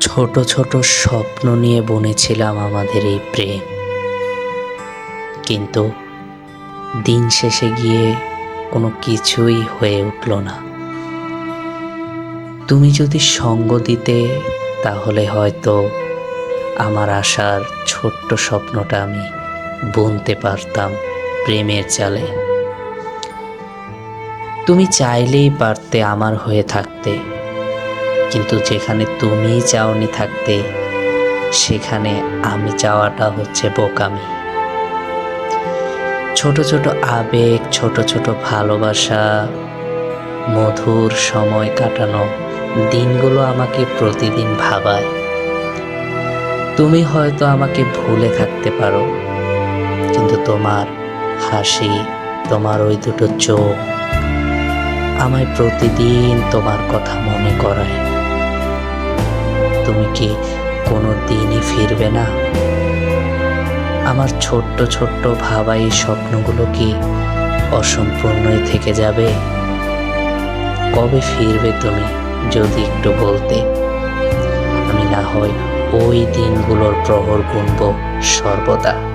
ছোট ছোট স্বপ্ন নিয়ে বনেছিলাম আমাদের এই প্রেম। কিন্তু দিন শেষে গিয়ে কোনো কিছুই হয়ে উঠল না। তুমি যদি সঙ্গ দিতে, তাহলে হয়তো আমার আশার ছোট্ট স্বপ্নটা আমি বুনতে পারতাম প্রেমের চালে। তুমি চাইলেই পারতে আমার হয়ে থাকতে। কিন্তু যেখানে তুমি চাওনি থাকতে, সেখানে আমি চাওয়াটা হচ্ছে বোকামি। ছোট ছোট আবেগ, ছোট ছোট ভালোবাসা, মধুর সময় কাটানো দিনগুলো আমাকে প্রতিদিন ভাবায়। তুমি হয়তো আমাকে ভুলে থাকতে পারো, কিন্তু তোমার হাসি, তোমার ওই দুটো চোখ আমায় প্রতিদিন তোমার কথা মনে করায়। কি কোনো দিনই ফিরবে না? আমার ছোট্ট ছোট্ট ভাবাই স্বপ্নগুলো কি অসম্পূর্ণই থেকে যাবে? কবে ফিরবে তুমি যদি একটু বলতে? আমি না হয় ওই দিনগুলোর প্রহর গুনব সর্বদা।